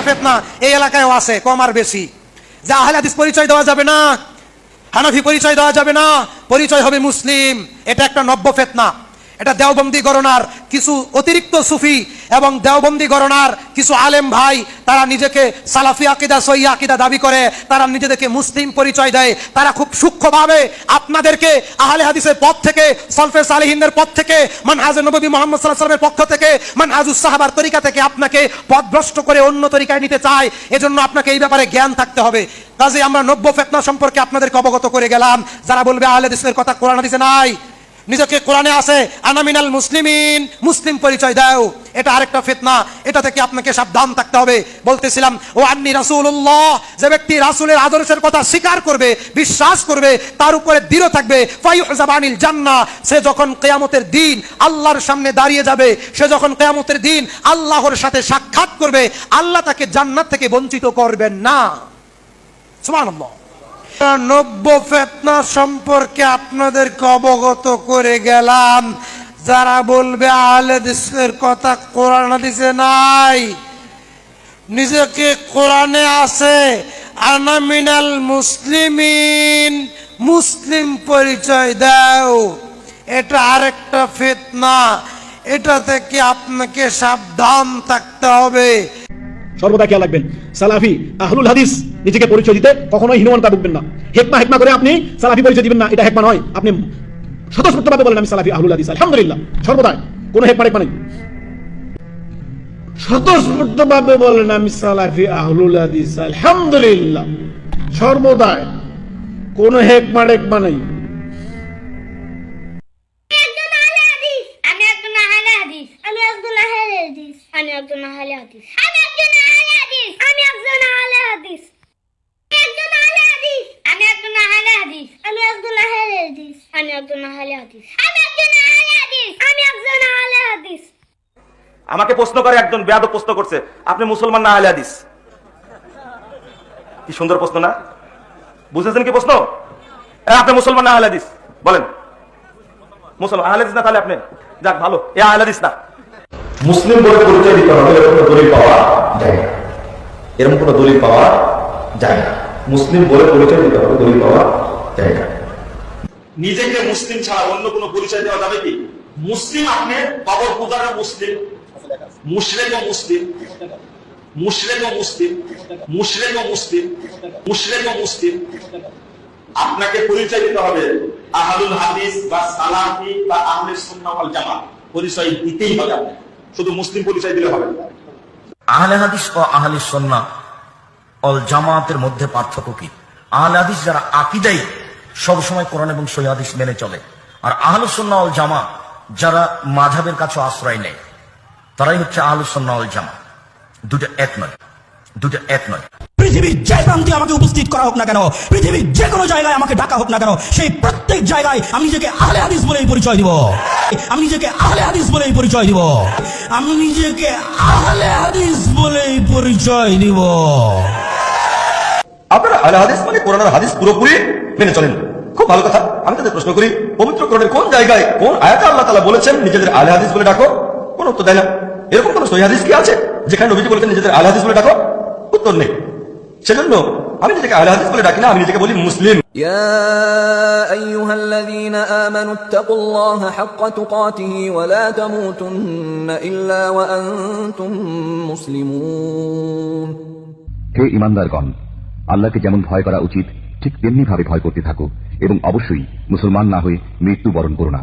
ফেতনা, এই এলাকায়ও আছে, কম আর বেশি। যা আহলে হাদিস পরিচয় দেওয়া যাবে না। হানাফি পরিচয় দেওয়া যাবে না। পরিচয় হবে মুসলিম। এটা একটা নব্য ফেতনা। এটা দেওবন্দি গণনার কিছু অতিরিক্ত সুফি এবং দেওবন্দি গণনার কিছু আলেম ভাই, তারা নিজেকে সালাফি আকিদা সই আকিদা দাবি করে, তারা নিজেদেরকে মুসলিম পরিচয় দেয়। তারা খুব সূক্ষ্মভাবে আপনাদেরকে আহলে হাদিসের পথ থেকে, সলফে সালেহিনদের পথ থেকে, মানহাজ নবী মোহাম্মদ সাল্লাহ সাল্লামের পক্ষ থেকে, মানহাজুস সাহাবার তরিকা থেকে আপনাকে পথভ্রষ্ট করে অন্য তরিকায় নিতে চায়। এজন্য আপনাকে এই ব্যাপারে জ্ঞান থাকতে হবে। কাজে আমরা নব্য ফেতনা সম্পর্কে আপনাদেরকে অবগত করে গেলাম। যারা বলবে আহলে হাদিসের কথা কোরআন হাদিসে নাই নিজেকে কোরআনে আছে আনামিনাল মুসলিমিন মুসলিম পরিচয় দাও এটা আরেকটা ফিতনা। এটা থেকে আপনাকে সাবধান থাকতে হবে। বলতেছিলাম, ও আন্নি রাসূলুল্লাহ যে ব্যক্তি রাসূলের আদর্শের কথা স্বীকার করবে, বিশ্বাস করবে, তার উপরে দৃঢ় থাকবে। ফায়ুহজাবানিল জান্নাহ, সে যখন কিয়ামতের দিন আল্লাহর সামনে দাঁড়িয়ে যাবে, সে যখন কিয়ামতের দিন আল্লাহর সাথে সাক্ষাৎ করবে, আল্লাহ তাকে জান্নাত থেকে বঞ্চিত করবেন না। সুবহানাল্লাহ। নব্য ফেতনা সম্পর্কে আপনাদেরকে অবগত করে গেলাম। যারা বলবে, আহলে হাদিসের কথা কোরআন হাদিসে নাই। নিজেকে কোরআনে আছে। আনা মিনাল মুসলিমিন, মুসলিম পরিচয় দাও। এটা আরেকটা ফেতনা। এটা থেকে আপনাকে সাবধান থাকতে হবে। সর্বদা খেয়াল রাখবেন। সালাফি, আহলুল হাদিস নিজেকে পরিচয় দিতে কখনোই হীনমনতা ভুগবেন না। হেকমা হেকমা করে আপনি সালাফি পরিচয় দিবেন না, এটা হেকমা নয়। আপনি স্বতঃস্ফূর্তভাবে বলেন আমি সালাফি আহলুল হাদিস, আলহামদুলিল্লাহ, সর্বদাই। কোনো হেকমা হেকমা নেই। স্বতঃস্ফূর্তভাবে বলেন আমি সালাফি আহলুল হাদিস, আলহামদুলিল্লাহ, সর্বদাই। কোনো হেকমা হেকমা নেই। আমি একজন আহলে হাদিস। আমি একজন আহলে হাদিস। আমি একজন আহলে হাদিস আমি একজন আহলে হাদিস আমি একজন আহলে হাদিস আমি একজন আহলে হাদিস আমি একজন আহলে হাদিস আমি একজন আহলে হাদিস। আমি একজন আহলে হাদিস। আমি একজন আহলে হাদিস। আমি একজন আহলে হাদিস আমাকে প্রশ্ন করে একজন বেয়াদব প্রশ্ন করছে আপনি মুসলমান না আহলে হাদিস? কি সুন্দর প্রশ্ন না? বুঝেছেন কি প্রশ্ন? আপনি মুসলমান না আহলে হাদিস? বলেন। মুসলমান আহলে হাদিস না তাহলে আপনি? যাক ভালো। এ আহলে হাদিস না। মুসলিম বলে পরিচয় দিতে হবে এরকম কোনো দলিল পাওয়া যায় না। এরকম কোনো দলিল পাওয়া যায় না। মুসলিম বলে পরিচয় দিতে হবে দলিল পাওয়া যায় না। নিজেকে মুসলিম ছাড়া অন্য কোনো পরিচয় দেওয়া যাবে কি? মুসলিম আপনি কবর পূজারও মুসলিম, মুশরেক ও মুসলিম, মুশরেক ও মুসলিম, মুশরেক ও মুসলিম, মুশরেক ও মুসলিম। আপনাকে পরিচয় দিতে হবে আহলুল হাদিস বা সালাফি বা আহলে সুন্নাহ ওয়াল জামাত। পরিচয় দিতেই হবে শুধু মুসলিম পরিচয় দিলে হবে আহলে হাদিস ও আহলে সন্না অল জামাতের মধ্যে পার্থক্য কি? আহলে হাদিস যারা আকিদাই সবসময় কোরআন এবং সহি হাদিস মেনে চলে। আর আহলে সন্না অল জামা যারা মাঝাবের কাছে আশ্রয় নেয় তারাই হচ্ছে আহলে সন্না জামা। দুটো এক নয়। দুটো এক নয়। পৃথিবীর যে প্রান্তে আমাকে উপস্থিত করা হোক না কেন পৃথিবীর যে কোনো জায়গায় আমাকে ডাকা হোক না কেন সেই প্রত্যেক জায়গায় আমি নিজেকে আহলে হাদিস বলেই পরিচয় দিব। আমি নিজেকে আহলে হাদিস বলেই পরিচয় দিব। আমি নিজেকে আহলে হাদিস বলেই পরিচয় দিব। আপনারা আহলে হাদিস মানে কোরআনের হাদিস পুরোপুরি মেনে চলেন খুব ভালো কথা আমি তাদের প্রশ্ন করি পবিত্র কোরআনের কোন জায়গায় কোন আয়াতে আল্লাহ তাআলা বলেছেন নিজেদের আহলে হাদিস বলে ডাকো কোন উত্তর দেয় না এরকম কোন সহি হাদিস কি আছে যেখানে নবীজি বলেছেন নিজেদের আহলে হাদিস বলে ডাকো উত্তর নেই সেজন্য আমি নিজেকে আহলে হাদিস বলে ডাকি না আমি নিজেকে বলি মুসলিম يا أيها الذين آمنوا اتقوا الله حق تقاته ولا تموتن إلا وأنتم مسلمون হে ইমানদারগণ আল্লাহকে যেমন ভয় করা উচিত, ঠিক তেমনি ভাবে ভয় করতে থাকো এবং অবশ্যই মুসলমান না হয়ে মৃত্যুবরণ করো না।